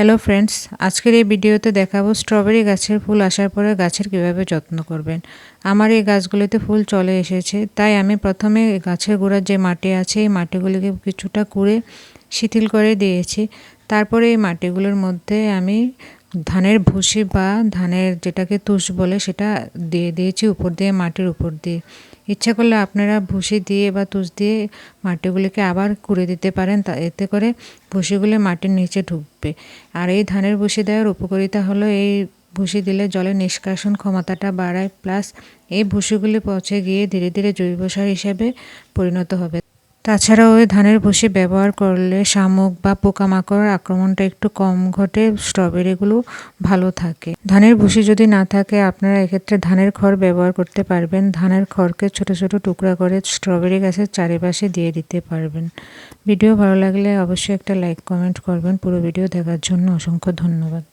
Hello friends আজকের এই ভিডিওতে দেখাবো স্ট্রবেরি গাছের ফুল আসার পরে গাছের কীভাবে যত্ন করবেন। আমার এই গাছগুলিতে ফুল চলে এসেছে, তাই আমি প্রথমে গাছের গোড়ার যে মাটি আছে, এই মাটিগুলিকে কিছুটা কুড়ে, শিথিল করে দিয়েছি। তারপরে এই মাটিগুলোর মধ্যে আমি ধানের ভুসি বা ধানের যেটাকে তুষ বলে, সেটা দিয়ে দিয়েছি উপর দিয়ে, মাটির উপর দিয়ে। ইচ্ছা করলে আপনারা ভুসি দিয়ে বা তুষ দিয়ে মাটিগুলিকে আবার কুড়ে দিতে পারেন, তা এতে করে ভুসিগুলি মাটির নিচে ঢুকবে। আর এই ধানের ভুসি দেওয়ার উপকারিতা হলো, এই ভুসি দিলে জলের নিষ্কাশন ক্ষমতাটা বাড়ায়, প্লাস এই ভুসিগুলি পচে গিয়ে ধীরে ধীরে জৈব সার হিসাবে পরিণত হবে। তাছাড়াও ওই ধানের ভুসি ব্যবহার করলে শামুক বা পোকামাকড়ের আক্রমণটা একটু কম ঘটে স্ট্রবেরিগুলো ভালো থাকে। ধানের ভুসি যদি না থাকে, আপনারা এক্ষেত্রে ধানের খড় ব্যবহার করতে পারবেন। ধানের খড়কে ছোট ছোট টুকরা করে স্ট্রবেরি গাছের চারিপাশে দিয়ে দিতে পারবেন। ভিডিও ভালো লাগলে অবশ্যই একটা লাইক কমেন্ট করবেন। পুরো ভিডিও দেখার জন্য অসংখ্য ধন্যবাদ।